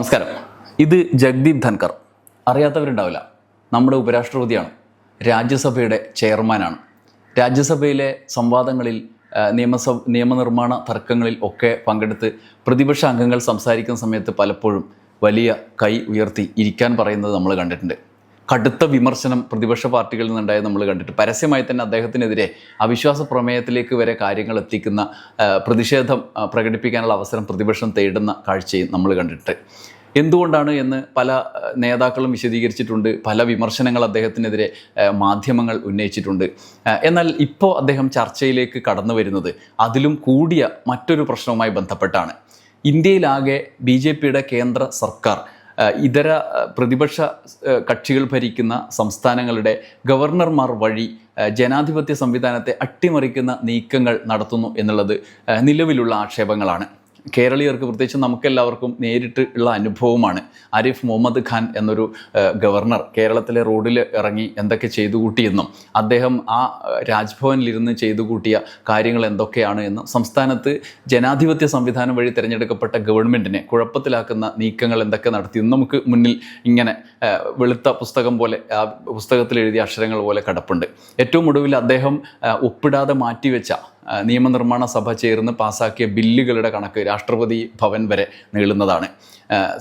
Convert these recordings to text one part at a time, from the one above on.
നമസ്കാരം. ഇത് ജഗ്ദീപ് ധൻകർ. അറിയാത്തവരുണ്ടാവില്ല. നമ്മുടെ ഉപരാഷ്ട്രപതിയാണ്. രാജ്യസഭയുടെ ചെയർമാനാണ്. രാജ്യസഭയിലെ സംവാദങ്ങളിൽ നിയമസ നിയമനിർമ്മാണ തർക്കങ്ങളിൽ ഒക്കെ പങ്കെടുത്ത് പ്രതിപക്ഷ അംഗങ്ങൾ സംസാരിക്കുന്ന സമയത്ത് പലപ്പോഴും വലിയ കൈ ഉയർത്തി ഇരിക്കാൻ പറയുന്നത് നമ്മൾ കണ്ടിട്ടുണ്ട്. കടുത്ത വിമർശനം പ്രതിപക്ഷ പാർട്ടികളിൽ നിന്നുണ്ടായത് നമ്മൾ കണ്ടിട്ട്. പരസ്യമായി തന്നെ അദ്ദേഹത്തിനെതിരെ അവിശ്വാസ പ്രമേയത്തിലേക്ക് വരെ കാര്യങ്ങൾ എത്തിക്കുന്ന പ്രതിഷേധം പ്രകടിപ്പിക്കാനുള്ള അവസരം പ്രതിപക്ഷം തേടുന്ന കാഴ്ചയും നമ്മൾ കണ്ടിട്ട്. എന്തുകൊണ്ടാണ് എന്ന് പല നേതാക്കളും വിശദീകരിച്ചിട്ടുണ്ട്. പല വിമർശനങ്ങൾ അദ്ദേഹത്തിനെതിരെ മാധ്യമങ്ങൾ ഉന്നയിച്ചിട്ടുണ്ട്. എന്നാൽ ഇപ്പോൾ അദ്ദേഹം ചർച്ചയിലേക്ക് കടന്നു വരുന്നത് അതിലും കൂടിയ മറ്റൊരു പ്രശ്നവുമായി ബന്ധപ്പെട്ടാണ്. ഇന്ത്യയിലാകെ ബി ജെ പിയുടെ കേന്ദ്ര സർക്കാർ ഇതര പ്രതിപക്ഷ കക്ഷികൾ ഭരിക്കുന്ന സംസ്ഥാനങ്ങളുടെ ഗവർണർമാർ വഴി ജനാധിപത്യ സംവിധാനത്തെ അട്ടിമറിക്കുന്ന നീക്കങ്ങൾ നടത്തുന്നു എന്നുള്ളത് നിലവിലുള്ള ആക്ഷേപങ്ങളാണ്. കേരളീയർക്ക് പ്രത്യേകിച്ച് നമുക്കെല്ലാവർക്കും നേരിട്ട് ഉള്ള അനുഭവമാണ്. ആരിഫ് മുഹമ്മദ് ഖാൻ എന്നൊരു ഗവർണർ കേരളത്തിലെ റോഡിൽ ഇറങ്ങി എന്തൊക്കെ ചെയ്തു കൂട്ടിയെന്നും അദ്ദേഹം ആ രാജ്ഭവനിലിരുന്ന് ചെയ്തു കൂട്ടിയ കാര്യങ്ങൾ എന്തൊക്കെയാണ് എന്നും സംസ്ഥാനത്ത് ജനാധിപത്യ സംവിധാനം വഴി തിരഞ്ഞെടുക്കപ്പെട്ട ഗവൺമെന്റിനെ കുഴപ്പത്തിലാക്കുന്ന നീക്കങ്ങൾ എന്തൊക്കെ നടത്തിയെന്നും നമുക്ക് മുന്നിൽ ഇങ്ങനെ വെളുത്ത പുസ്തകം പോലെ ആ പുസ്തകത്തിൽ എഴുതിയ അക്ഷരങ്ങൾ പോലെ കിടപ്പുണ്ട്. ഏറ്റവും ഒടുവിൽ അദ്ദേഹം ഒപ്പിടാതെ മാറ്റിവെച്ച നിയമനിർമ്മാണ സഭ ചേർന്ന് പാസാക്കിയ ബില്ലുകളുടെ കണക്ക് രാഷ്ട്രപതി ഭവൻ വരെ നീളുന്നതാണ്.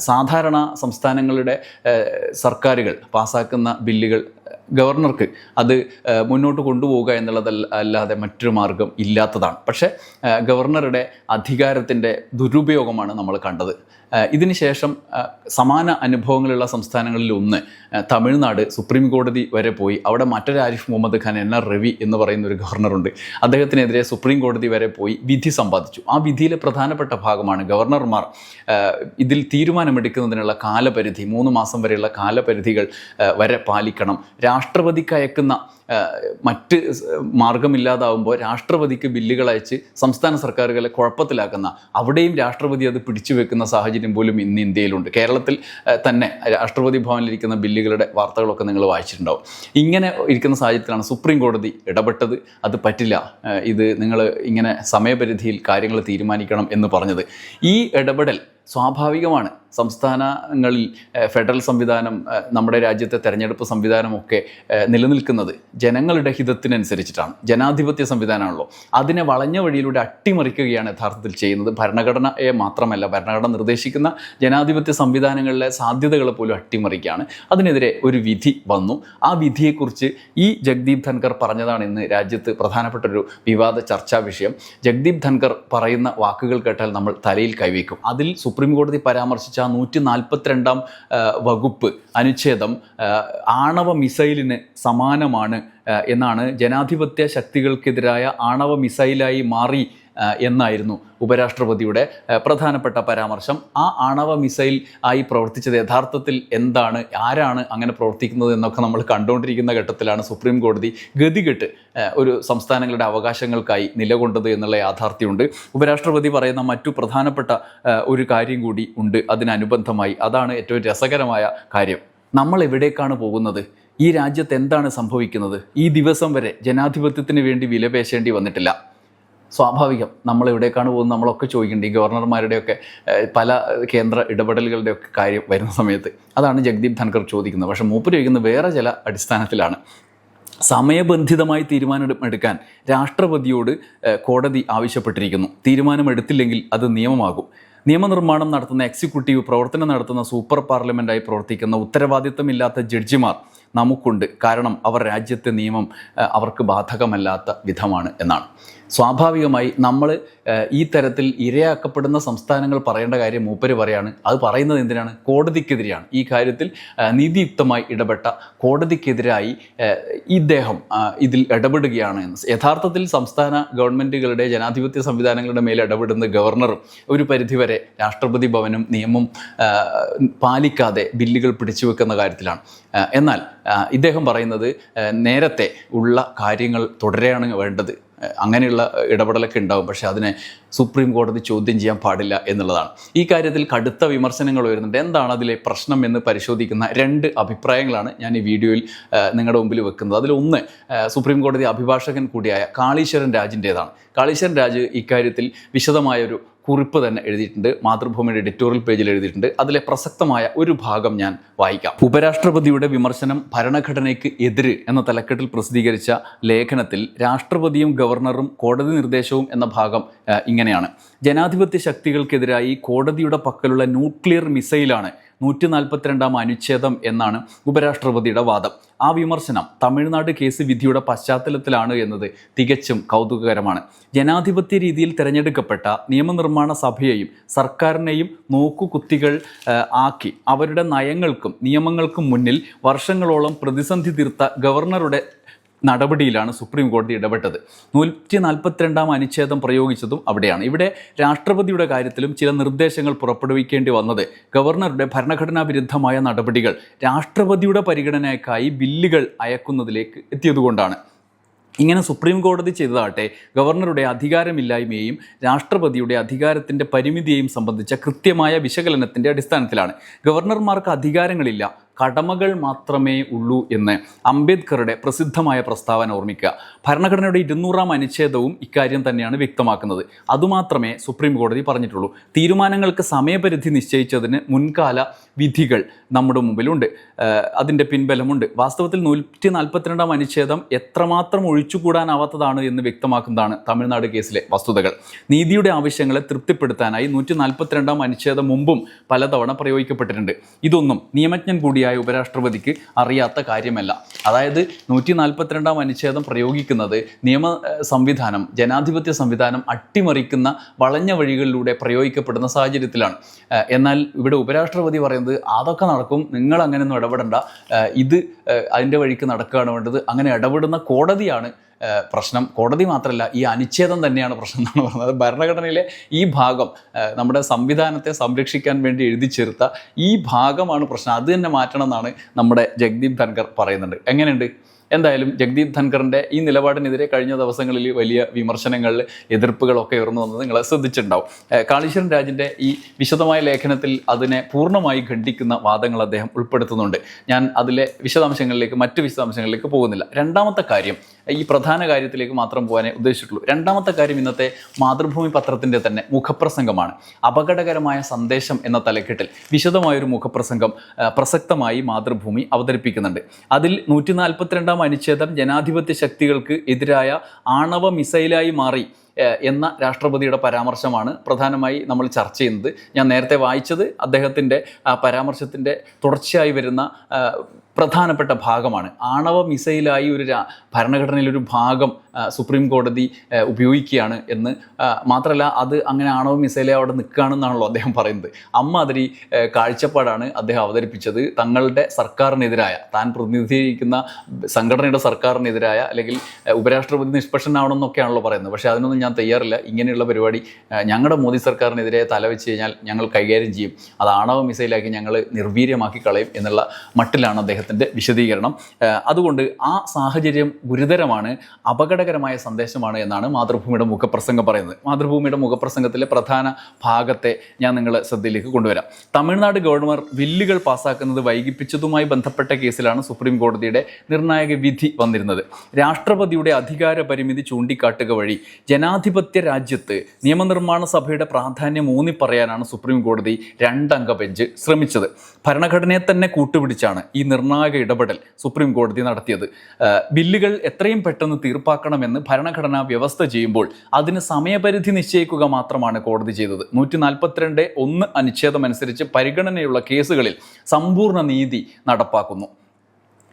സാധാരണ സംസ്ഥാനങ്ങളുടെ സർക്കാരുകൾ പാസാക്കുന്ന ബില്ലുകൾ ഗവർണർക്ക് അത് മുന്നോട്ട് കൊണ്ടുപോവുക എന്നുള്ളതല്ല അല്ലാതെ മറ്റൊരു മാർഗം ഇല്ലാത്തതാണ്. പക്ഷേ ഗവർണറുടെ അധികാരത്തിന്റെ ദുരുപയോഗമാണ് നമ്മൾ കണ്ടത്. ആ, ഇതിന് ശേഷം ആ, സമാന അനുഭവങ്ങളുള്ള ആ, തമിഴ്നാട് സുപ്രീം കോടതി വരെ പോയി. അവിടെ മറ്റൊരു ആരിഫ് മുഹമ്മദ് ഖാൻ എൻ ആർ രവി എന്ന് പറയുന്ന ഒരു ഗവർണറുണ്ട്. അദ്ദേഹത്തിനെതിരെ സുപ്രീം കോടതി വരെ പോയി വിധി സമ്പാദിച്ചു. ആ വിധിയിലെ പ്രധാനപ്പെട്ട ഭാഗമാണ് ഗവർണർമാർ ഇതിൽ തീരുമാനമെടുക്കുന്നതിനുള്ള കാലപരിധി മൂന്ന് മാസം വരെയുള്ള കാലപരിധികൾ വരെ പാലിക്കണം. രാഷ്ട്രപതിക്ക് അയക്കുന്ന മറ്റ് മാർഗമില്ലാതാവുമ്പോൾ രാഷ്ട്രപതിക്ക് ബില്ലുകൾ അയച്ച് സംസ്ഥാന സർക്കാരുകളെ കുഴപ്പത്തിലാക്കുന്ന അവിടെയും രാഷ്ട്രപതി അത് പിടിച്ചു വെക്കുന്ന സാഹചര്യം പോലും ഇന്ന് ഇന്ത്യയിലുണ്ട്. കേരളത്തിൽ തന്നെ രാഷ്ട്രപതി ഭവനിലിരിക്കുന്ന ബില്ലുകളുടെ വാർത്തകളൊക്കെ നിങ്ങൾ വായിച്ചിട്ടുണ്ടാവും. ഇങ്ങനെ ഇരിക്കുന്ന സാഹചര്യത്തിലാണ് സുപ്രീം കോടതി ഇടപെട്ടത്. അത് പറ്റില്ല. ഇത് നിങ്ങൾ ഇങ്ങനെ സമയപരിധിയിൽ കാര്യങ്ങൾ തീരുമാനിക്കണം എന്ന് പറഞ്ഞത്. ഈ ഇടപെടൽ സ്വാഭാവികമാണ്. സംസ്ഥാനങ്ങളിൽ ഫെഡറൽ സംവിധാനം നമ്മുടെ രാജ്യത്തെ തെരഞ്ഞെടുപ്പ് സംവിധാനമൊക്കെ നിലനിൽക്കുന്നത് ജനങ്ങളുടെ ഹിതത്തിനനുസരിച്ചിട്ടാണ്. ജനാധിപത്യ സംവിധാനമാണല്ലോ. അതിനെ വളഞ്ഞ വഴിയിലൂടെ അട്ടിമറിക്കുകയാണ് യഥാർത്ഥത്തിൽ ചെയ്യുന്നത്. ഭരണഘടനയെ മാത്രമല്ല ഭരണഘടന നിർദ്ദേശിക്കുന്ന ജനാധിപത്യ സംവിധാനങ്ങളിലെ സാധ്യതകളെ പോലും അട്ടിമറിക്കുകയാണ്. അതിനെതിരെ ഒരു വിധി വന്നു. ആ വിധിയെക്കുറിച്ച് ഈ ജഗ്ദീപ് ധൻകർ പറഞ്ഞതാണ് ഇന്ന് രാജ്യത്ത് പ്രധാനപ്പെട്ട ഒരു വിവാദ ചർച്ചാ വിഷയം. ജഗ്ദീപ് ധൻകർ പറയുന്ന വാക്കുകൾ കേട്ടാൽ നമ്മൾ തലയിൽ കൈവയ്ക്കും. അതിൽ സുപ്രീം കോടതി പരാമർശിച്ച നൂറ്റി നാൽപ്പത്തിരണ്ടാം വകുപ്പ് അനുച്ഛേദം ആണവ മിസൈലിന് സമാനമാണ് എന്നാണ് ജനാധിപത്യ ശക്തികൾക്കെതിരായ ആണവ മിസൈലായി മാറി എന്നായിരുന്നു ഉപരാഷ്ട്രപതിയുടെ പ്രധാനപ്പെട്ട പരാമർശം. ആ ആണവ മിസൈൽ ആയി പ്രവർത്തിച്ചത് യഥാർത്ഥത്തിൽ എന്താണ്? ആരാണ് അങ്ങനെ പ്രവർത്തിക്കുന്നത് എന്നൊക്കെ നമ്മൾ കണ്ടുകൊണ്ടിരിക്കുന്ന ഘട്ടത്തിലാണ് സുപ്രീം കോടതി ഗതികെട്ട് ഒരു സംസ്ഥാനങ്ങളുടെ അവകാശങ്ങൾക്കായി നിലകൊണ്ടത് എന്നുള്ള യാഥാർത്ഥ്യമുണ്ട്. ഉപരാഷ്ട്രപതി പറയുന്ന മറ്റു പ്രധാനപ്പെട്ട ഒരു കാര്യം കൂടി ഉണ്ട്. അതിനനുബന്ധമായി അതാണ് ഏറ്റവും രസകരമായ കാര്യം. നമ്മൾ എവിടേക്കാണ് പോകുന്നത്? ഈ രാജ്യത്ത് എന്താണ് സംഭവിക്കുന്നത്? ഈ ദിവസം വരെ ജനാധിപത്യത്തിന് വേണ്ടി വിലപേശേണ്ടി വന്നിട്ടില്ല. സ്വാഭാവികം. നമ്മൾ എവിടേക്കാണ് പോകുന്നത്. നമ്മളൊക്കെ ചോദിക്കേണ്ടത് ഈ ഗവർണർമാരുടെയൊക്കെ പല കേന്ദ്ര ഇടപെടലുകളുടെയൊക്കെ കാര്യം വരുന്ന സമയത്ത്. അതാണ് ജഗ്ദീപ് ധൻകർ ചോദിക്കുന്നത്. പക്ഷെ മൂപ്പർ ചോദിക്കുന്നത് വേറെ ചില അടിസ്ഥാനത്തിലാണ്. സമയബന്ധിതമായി തീരുമാനമെടുക്കാൻ രാഷ്ട്രപതിയോട് കോടതി ആവശ്യപ്പെട്ടിരിക്കുന്നു. തീരുമാനമെടുത്തില്ലെങ്കിൽ അത് നിയമമാകും. നിയമനിർമ്മാണം നടത്തുന്ന എക്സിക്യൂട്ടീവ് പ്രവർത്തനം നടത്തുന്ന സൂപ്പർ പാർലമെന്റായി പ്രവർത്തിക്കുന്ന ഉത്തരവാദിത്തമില്ലാത്ത ജഡ്ജിമാർ നമുക്കുണ്ട്. കാരണം അവർ രാജ്യത്തെ നിയമം അവർക്ക് ബാധകമല്ലാത്ത വിധമാണ് എന്നാണ്. സ്വാഭാവികമായി നമ്മൾ ഈ തരത്തിൽ ഇരയാക്കപ്പെടുന്ന സംസ്ഥാനങ്ങൾ പറയേണ്ട കാര്യം മൂപ്പര് പറയാണ്. അത് പറയുന്നത് എന്തിനാണ്? കോടതിക്കെതിരെയാണ്. ഈ കാര്യത്തിൽ നീതിയുക്തമായി ഇടപെട്ട കോടതിക്കെതിരായി ഇദ്ദേഹം ഇതിൽ ഇടപെടുകയാണ് എന്ന്. യഥാർത്ഥത്തിൽ സംസ്ഥാന ഗവൺമെന്റുകളുടെ ജനാധിപത്യ സംവിധാനങ്ങളുടെ മേൽ ഇടപെടുന്ന ഗവർണറും ഒരു പരിധിവരെ രാഷ്ട്രപതി ഭവനും നിയമം പാലിക്കാതെ ബില്ലുകൾ പിടിച്ചു വെക്കുന്ന കാര്യത്തിലാണ്. എന്നാൽ ഇദ്ദേഹം പറയുന്നത് നേരത്തെ ഉള്ള കാര്യങ്ങൾ തുടരെയാണ് വേണ്ടത്. അങ്ങനെയുള്ള ഇടപെടലൊക്കെ ഉണ്ടാവും. പക്ഷേ അതിനെ സുപ്രീം കോടതി ചോദ്യം ചെയ്യാൻ പാടില്ല എന്നുള്ളതാണ്. ഈ കാര്യത്തിൽ കടുത്ത വിമർശനങ്ങൾ വരുന്നുണ്ട് എന്താണ് അതിലെ പ്രശ്നം എന്ന് പരിശോധിക്കുന്ന രണ്ട് അഭിപ്രായങ്ങളാണ് ഞാൻ ഈ വീഡിയോയിൽ നിങ്ങളുടെ മുമ്പിൽ വെക്കുന്നത്. അതിലൊന്ന് സുപ്രീം കോടതി അഭിഭാഷകൻ കൂടിയായ കാളീശ്വരൻ രാജിന്റേതാണ്. കാളീശ്വരൻ രാജ് ഇക്കാര്യത്തിൽ വിശദമായൊരു കുറിപ്പ് തന്നെ എഴുതിയിട്ടുണ്ട്. മാതൃഭൂമിയുടെ എഡിറ്റോറിയൽ പേജിൽ എഴുതിയിട്ടുണ്ട്. അതിലെ പ്രസക്തമായ ഒരു ഭാഗം ഞാൻ വായിക്കാം. ഉപരാഷ്ട്രപതിയുടെ വിമർശനം ഭരണഘടനയ്ക്ക് എതിര് എന്ന തലക്കെട്ടിൽ പ്രസിദ്ധീകരിച്ച ലേഖനത്തിൽ രാഷ്ട്രപതിയും ഗവർണറും കോടതി നിർദ്ദേശവും എന്ന ഭാഗം ഇങ്ങനെയാണ്. ജനാധിപത്യ ശക്തികൾക്കെതിരായി കോടതിയുടെ പക്കലുള്ള ന്യൂക്ലിയർ മിസൈലാണ് നൂറ്റി നാൽപ്പത്തിരണ്ടാം അനുച്ഛേദം എന്നാണ് ഉപരാഷ്ട്രപതിയുടെ വാദം. ആ വിമർശനം തമിഴ്നാട് കേസ് വിധിയുടെ പശ്ചാത്തലത്തിലാണ് എന്നത് തികച്ചും കൗതുകകരമാണ്. ജനാധിപത്യ രീതിയിൽ തിരഞ്ഞെടുക്കപ്പെട്ട നിയമനിർമ്മാണ സഭയെയും സർക്കാരിനെയും നോക്കുകുത്തികൾ ആക്കി അവരുടെ നയങ്ങൾക്കും നിയമങ്ങൾക്കും മുന്നിൽ വർഷങ്ങളോളം പ്രതിസന്ധി തീർത്ത ഗവർണറുടെ നടപടിയിലാണ് സുപ്രീം കോടതി ഇടപെട്ടത്. നൂറ്റി നാൽപ്പത്തിരണ്ടാം അനുച്ഛേദം പ്രയോഗിച്ചതും അവിടെയാണ്. ഇവിടെ രാഷ്ട്രപതിയുടെ കാര്യത്തിലും ചില നിർദ്ദേശങ്ങൾ പുറപ്പെടുവിക്കേണ്ടി വന്നത് ഗവർണറുടെ ഭരണഘടനാ വിരുദ്ധമായ നടപടികൾ രാഷ്ട്രപതിയുടെ പരിഗണനയ്ക്കായി ബില്ലുകൾ അയക്കുന്നതിലേക്ക് എത്തിയതുകൊണ്ടാണ്. ഇങ്ങനെ സുപ്രീം കോടതി ചെയ്തതാട്ടെ ഗവർണറുടെ അധികാരമില്ലായ്മയെയും രാഷ്ട്രപതിയുടെ അധികാരത്തിന്റെ പരിമിതിയെയും സംബന്ധിച്ച കൃത്യമായ വിശകലനത്തിന്റെ അടിസ്ഥാനത്തിലാണ്. ഗവർണർമാർക്ക് അധികാരങ്ങളില്ല കടമകൾ മാത്രമേ ഉള്ളൂ എന്ന് അംബേദ്കറുടെ പ്രസിദ്ധമായ പ്രസ്താവന ഓർമ്മിക്കുക. ഭരണഘടനയുടെ ഇരുന്നൂറാം അനുച്ഛേദവും ഇക്കാര്യം തന്നെയാണ് വ്യക്തമാക്കുന്നത്. അതുമാത്രമേ സുപ്രീം കോടതി പറഞ്ഞിട്ടുള്ളൂ. തീരുമാനങ്ങൾക്ക് സമയപരിധി നിശ്ചയിച്ചതിന് മുൻകാല വിധികൾ നമ്മുടെ മുമ്പിലുണ്ട്. അതിന്റെ പിൻബലമുണ്ട്. വാസ്തവത്തിൽ നൂറ്റി നാൽപ്പത്തിരണ്ടാം അനുച്ഛേദം എത്രമാത്രം ഒഴിച്ചുകൂടാനാവാത്തതാണ് എന്ന് വ്യക്തമാക്കുന്നതാണ് തമിഴ്നാട് കേസിലെ വസ്തുതകൾ. നീതിയുടെ ആവശ്യങ്ങളെ തൃപ്തിപ്പെടുത്താനായി നൂറ്റി നാൽപ്പത്തിരണ്ടാം അനുച്ഛേദം മുമ്പും പലതവണ പ്രയോഗിക്കപ്പെട്ടിട്ടുണ്ട്. ഇതൊന്നും നിയമജ്ഞൻ കൂടിയായ ഉപരാഷ്ട്രപതിക്ക് അറിയാത്ത കാര്യമല്ല. അതായത് നൂറ്റി നാൽപ്പത്തിരണ്ടാം അനുച്ഛേദം പ്രയോഗിക്കുന്നത് നിയമ സംവിധാനം ജനാധിപത്യ സംവിധാനം അട്ടിമറിക്കുന്ന വളഞ്ഞ വഴികളിലൂടെ പ്രയോഗിക്കപ്പെടുന്ന സാഹചര്യത്തിലാണ്. എന്നാൽ ഇവിടെ ഉപരാഷ്ട്രപതി പറയുന്നത് അതൊക്കെ നടക്കും നിങ്ങൾ അങ്ങനെയൊന്നും ഇടപെടണ്ട ഇത് അതിന്റെ വഴിക്ക് നടക്കുകയാണ് വേണ്ടത് അങ്ങനെ ഇടപെടുന്ന കോടതിയാണ് പ്രശ്നം കോടതി മാത്രമല്ല ഈ അനുച്ഛേദം തന്നെയാണ് പ്രശ്നം എന്നാണ് പറഞ്ഞത്. ഭരണഘടനയിലെ ഈ ഭാഗം നമ്മുടെ സംവിധാനത്തെ സംരക്ഷിക്കാൻ വേണ്ടി എഴുതി ചേർത്ത ഈ ഭാഗമാണ് പ്രശ്നം. അത് തന്നെ മാറ്റണം എന്നാണ് നമ്മുടെ ജഗ്ദീപ് ധൻകർ പറയുന്നുണ്ട്. എങ്ങനെയുണ്ട്? എന്തായാലും ജഗ്ദീപ് ധൻഖറിന്റെ ഈ നിലപാടിനെതിരെ കഴിഞ്ഞ ദിവസങ്ങളിൽ വലിയ വിമർശനങ്ങളിൽ എതിർപ്പുകളൊക്കെ ഉയർന്നു വന്നത് നിങ്ങൾ ശ്രദ്ധിച്ചിട്ടുണ്ടാവും. കാളീശ്വരൻ രാജിന്റെ ഈ വിശദമായ ലേഖനത്തിൽ അതിനെ പൂർണമായി ഖണ്ഡിക്കുന്ന വാദങ്ങൾ അദ്ദേഹം ഉൾപ്പെടുത്തുന്നുണ്ട്. ഞാൻ അതിലെ വിശദാംശങ്ങളിലേക്ക് മറ്റ് വിശദാംശങ്ങളിലേക്ക് പോകുന്നില്ല. രണ്ടാമത്തെ കാര്യം ഈ പ്രധാന കാര്യത്തിലേക്ക് മാത്രം പോകാനേ ഉദ്ദേശിച്ചിട്ടുള്ളൂ. രണ്ടാമത്തെ കാര്യം ഇന്നത്തെ മാതൃഭൂമി പത്രത്തിന്റെ തന്നെ മുഖപ്രസംഗമാണ്. അപകടകരമായ സന്ദേശം എന്ന തലക്കെട്ടിൽ വിശദമായൊരു മുഖപ്രസംഗം പ്രസക്തമായി മാതൃഭൂമി അവതരിപ്പിക്കുന്നുണ്ട്. അതിൽ നൂറ്റി നാൽപ്പത്തിരണ്ടാം അനുച്ഛേദം ജനാധിപത്യ ശക്തികൾക്ക് എതിരായ ആണവ മിസൈലായി മാറി. എന്ന രാഷ്ട്രപതിയുടെ പരാമർശമാണ് പ്രധാനമായി നമ്മൾ ചർച്ച ചെയ്യുന്നത്. ഞാൻ നേരത്തെ വായിച്ചത് അദ്ദേഹത്തിന്റെ പരാമർശത്തിന്റെ തുടർച്ചയായി വരുന്ന പ്രധാനപ്പെട്ട ഭാഗമാണ്. ആണവ മിസൈലായി ഒരു ഭരണഘടനയിലൊരു ഭാഗം സുപ്രീം കോടതി ഉപയോഗിക്കുകയാണ് എന്ന് മാത്രമല്ല അത് അങ്ങനെ ആണവ മിസൈലെ അവിടെ നിൽക്കുകയാണെന്നാണല്ലോ അദ്ദേഹം പറയുന്നത്. അമ്മാതിരി കാഴ്ചപ്പാടാണ് അദ്ദേഹം അവതരിപ്പിച്ചത്. തങ്ങളുടെ സർക്കാരിനെതിരായ താൻ പ്രതിനിധീകരിക്കുന്ന സംഘടനയുടെ സർക്കാരിനെതിരായ അല്ലെങ്കിൽ ഉപരാഷ്ട്രപതി നിഷ്പക്ഷനാവണമെന്നൊക്കെയാണല്ലോ പറയുന്നത്. പക്ഷേ അതിനൊന്നും ഞാൻ തയ്യാറില്ല. ഇങ്ങനെയുള്ള പരിപാടി ഞങ്ങളുടെ മോദി സർക്കാരിനെതിരെ തലവെച്ച് കഴിഞ്ഞാൽ ഞങ്ങൾ കൈകാര്യം ചെയ്യും. അത് ആണവ മിസൈലാക്കി ഞങ്ങൾ നിർവീര്യമാക്കി കളയും എന്നുള്ള മട്ടിലാണ് അദ്ദേഹത്തിന്റെ വിശദീകരണം. അതുകൊണ്ട് ആ സാഹചര്യം ഗുരുതരമാണ് അപകടകരമായ സന്ദേശമാണ് എന്നാണ് മാതൃഭൂമിയുടെ മുഖപ്രസംഗം പറയുന്നത്. മാതൃഭൂമിയുടെ മുഖപ്രസംഗത്തിലെ പ്രധാന ഭാഗത്തെ ഞാൻ നിങ്ങളെ ശ്രദ്ധയിലേക്ക് കൊണ്ടുവരാം. തമിഴ്നാട് ഗവർണർ ബില്ലുകൾ പാസ്സാക്കുന്നത് വൈകിപ്പിച്ചതുമായി ബന്ധപ്പെട്ട കേസിലാണ് സുപ്രീം കോടതിയുടെ നിർണായക വിധി വന്നിരുന്നത്. രാഷ്ട്രപതിയുടെ അധികാര പരിമിതി ചൂണ്ടിക്കാട്ടുക വഴി ജനാധിപത്യ രാജ്യത്ത് നിയമനിർമ്മാണ സഭയുടെ പ്രാധാന്യം ഊന്നി പറയാനാണ് സുപ്രീം കോടതി രണ്ടംഗ ബെഞ്ച് ശ്രമിച്ചത്. ഭരണഘടനയെ തന്നെ കൂട്ടുപിടിച്ചാണ് ഈ നിർണായക ഇടപെടൽ സുപ്രീം കോടതി നടത്തിയത്. ബില്ലുകൾ എത്രയും പെട്ടെന്ന് തീർപ്പാക്കണമെന്ന് ഭരണഘടനാ വ്യവസ്ഥ ചെയ്യുമ്പോൾ അതിന് സമയപരിധി നിശ്ചയിക്കുക മാത്രമാണ് കോടതി ചെയ്തത്. നൂറ്റി നാൽപ്പത്തിരണ്ട് ഒന്ന് അനുച്ഛേദം അനുസരിച്ച് പരിഗണനയുള്ള കേസുകളിൽ സമ്പൂർണ നീതി നടപ്പാക്കുന്നു.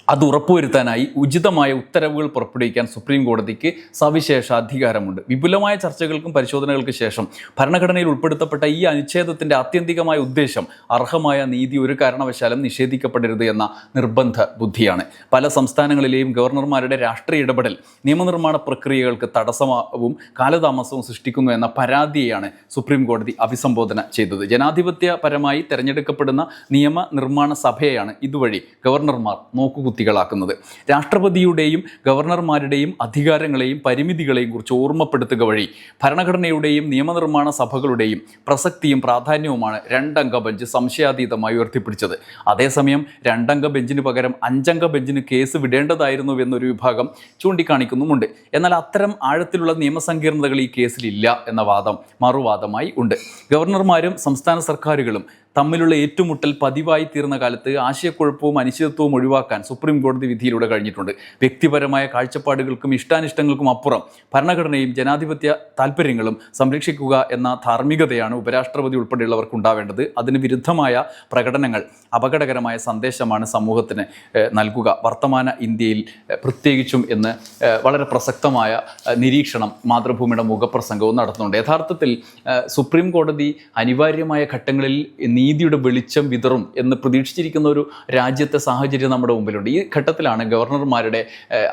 അത് ഉറപ്പുവരുത്താനായി ഉചിതമായ ഉത്തരവുകൾ പുറപ്പെടുവിക്കാൻ സുപ്രീം കോടതിക്ക് സവിശേഷ അധികാരമുണ്ട്. വിപുലമായ ചർച്ചകൾക്കും പരിശോധനകൾക്ക് ശേഷം ഭരണഘടനയിൽ ഉൾപ്പെടുത്തപ്പെട്ട ഈ അനുച്ഛേദത്തിന്റെ ആത്യന്തികമായ ഉദ്ദേശം അർഹമായ നീതി ഒരു കാരണവശാലും നിഷേധിക്കപ്പെടരുത് എന്ന നിർബന്ധ ബുദ്ധിയാണ്. പല സംസ്ഥാനങ്ങളിലെയും ഗവർണർമാരുടെ രാഷ്ട്രീയ ഇടപെടൽ നിയമനിർമ്മാണ പ്രക്രിയകൾക്ക് തടസ്സമാവും കാലതാമസവും സൃഷ്ടിക്കുന്നു എന്ന പരാതിയെയാണ് സുപ്രീം കോടതി അഭിസംബോധന ചെയ്തത്. ജനാധിപത്യപരമായി തെരഞ്ഞെടുക്കപ്പെടുന്ന നിയമനിർമ്മാണ സഭയാണ് ഇതുവഴി ഗവർണർമാർ നോക്കുകുത്തി നോക്കുകുത്തികളാക്കുന്നത് രാഷ്ട്രപതിയുടെയും ഗവർണർമാരുടെയും അധികാരങ്ങളെയും പരിമിതികളെയും കുറിച്ച് ഓർമ്മപ്പെടുത്തുക വഴി ഭരണഘടനയുടെയും നിയമനിർമ്മാണ സഭകളുടെയും പ്രസക്തിയും പ്രാധാന്യവുമാണ് രണ്ടംഗ ബെഞ്ച് സംശയാതീതമായി ഉയർത്തിപ്പിടിച്ചത്. അതേസമയം രണ്ടംഗ ബെഞ്ചിന് പകരം അഞ്ചംഗ ബെഞ്ചിന് കേസ് വിടേണ്ടതായിരുന്നു എന്നൊരു വിഭാഗം ചൂണ്ടിക്കാണിക്കുന്നുമുണ്ട്. എന്നാൽ അത്തരം ആഴത്തിലുള്ള നിയമസങ്കീർണതകൾ ഈ കേസിലില്ല എന്ന വാദം മറുവാദമായി ഉണ്ട്. ഗവർണർമാരും സംസ്ഥാന സർക്കാരുകളും തമ്മിലുള്ള ഏറ്റുമുട്ടൽ പതിവായി തീർന്ന കാലത്ത് ആശയക്കുഴപ്പവും അനിശ്ചിതത്വവും ഒഴിവാക്കാൻ സുപ്രീം കോടതി വിധിയിലൂടെ കഴിഞ്ഞിട്ടുണ്ട്. വ്യക്തിപരമായ കാഴ്ചപ്പാടുകൾക്കും ഇഷ്ടാനിഷ്ടങ്ങൾക്കും അപ്പുറം ഭരണഘടനയും ജനാധിപത്യ താല്പര്യങ്ങളും സംരക്ഷിക്കുക എന്ന ധാർമ്മികതയാണ് ഉപരാഷ്ട്രപതി ഉൾപ്പെടെയുള്ളവർക്ക് ഉണ്ടാവേണ്ടത്. അതിന് വിരുദ്ധമായ പ്രകടനങ്ങൾ അപകടകരമായ സന്ദേശമാണ് സമൂഹത്തിന് നൽകുക. വർത്തമാന ഇന്ത്യയിൽ പ്രത്യേകിച്ചും എന്ന് വളരെ പ്രസക്തമായ നിരീക്ഷണം മാതൃഭൂമിയുടെ മുഖപ്രസംഗവും നടത്തുന്നുണ്ട്. യഥാർത്ഥത്തിൽ സുപ്രീം കോടതി അനിവാര്യമായ ഘട്ടങ്ങളിൽ നീതിയുടെ വെളിച്ചം വിതറും എന്ന് പ്രതീക്ഷിച്ചിരിക്കുന്ന ഒരു രാജ്യത്തെ സാഹചര്യം നമ്മുടെ മുമ്പിലുണ്ട്. ഈ ഘട്ടത്തിലാണ് ഗവർണർമാരുടെ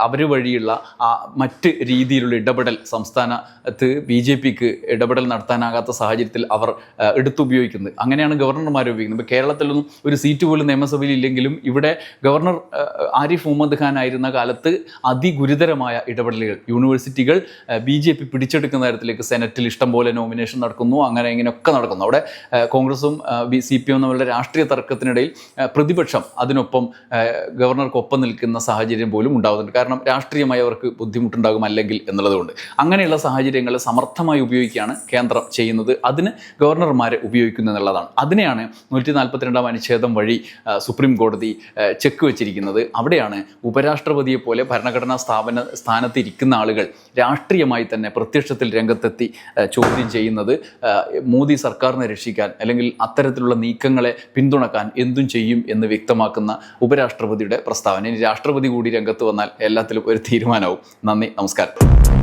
അവർ വഴിയുള്ള ആ മറ്റ് രീതിയിലുള്ള ഇടപെടൽ സംസ്ഥാനത്ത് ബി ജെ പിക്ക് ഇടപെടൽ നടത്താനാകാത്ത സാഹചര്യത്തിൽ അവർ എടുത്തുപയോഗിക്കുന്നത്. അങ്ങനെയാണ് ഗവർണർമാർ ഉപയോഗിക്കുന്നത്. കേരളത്തിലൊന്നും ഒരു സീറ്റ് പോലും നിയമസഭയിൽ ഇല്ലെങ്കിലും ഇവിടെ ഗവർണർ ആരിഫ് മുഹമ്മദ് ഖാൻ ആയിരുന്ന കാലത്ത് അതിഗുരുതരമായ ഇടപെടലുകൾ. യൂണിവേഴ്സിറ്റികൾ ബി ജെ പി പിടിച്ചെടുക്കുന്ന തരത്തിലേക്ക് സെനറ്റിൽ ഇഷ്ടം പോലെ നോമിനേഷൻ നടക്കുന്നു. അങ്ങനെ ഇങ്ങനെയൊക്കെ നടക്കുന്നു. അവിടെ കോൺഗ്രസും സി പി എം തമ്മിലുള്ള രാഷ്ട്രീയ തർക്കത്തിനിടയിൽ പ്രതിപക്ഷം അതിനൊപ്പം ഗവർണർക്കൊപ്പം നിൽക്കുന്ന സാഹചര്യം പോലും ഉണ്ടാകുന്നുണ്ട് കാരണം രാഷ്ട്രീയമായി അവർക്ക് ബുദ്ധിമുട്ടുണ്ടാകും അല്ലെങ്കിൽ എന്നുള്ളതുകൊണ്ട്. അങ്ങനെയുള്ള സാഹചര്യങ്ങളെ സമർത്ഥമായി ഉപയോഗിക്കുകയാണ് കേന്ദ്രം ചെയ്യുന്നത്. അതിന് ഗവർണർമാരെ ഉപയോഗിക്കുന്നു എന്നുള്ളതാണ്. അതിനെയാണ് നൂറ്റി നാൽപ്പത്തിരണ്ടാം അനുച്ഛേദം വഴി സുപ്രീം കോടതി ചെക്ക് വെച്ചിരിക്കുന്നത്. അവിടെയാണ് ഉപരാഷ്ട്രപതിയെ പോലെ ഭരണഘടനാ സ്ഥാപന സ്ഥാനത്ത് ഇരിക്കുന്ന ആളുകൾ രാഷ്ട്രീയമായി തന്നെ പ്രത്യക്ഷത്തിൽ രംഗത്തെത്തി ചോദ്യം ചെയ്യുന്നത് മോദി സർക്കാരിനെ രക്ഷിക്കാൻ അല്ലെങ്കിൽ അത്തരത്തിലുള്ള നീക്കങ്ങളെ പിന്തുണക്കാൻ എന്തും ചെയ്യും എന്ന് വ്യക്തമാക്കുന്ന ഉപരാഷ്ട്രപതിയുടെ പ്രസ്താവന. ഇനി രാഷ്ട്രപതി കൂടി രംഗത്ത് വന്നാൽ എല്ലാത്തിലും ഒരു തീരുമാനവും. നന്ദി നമസ്കാരം.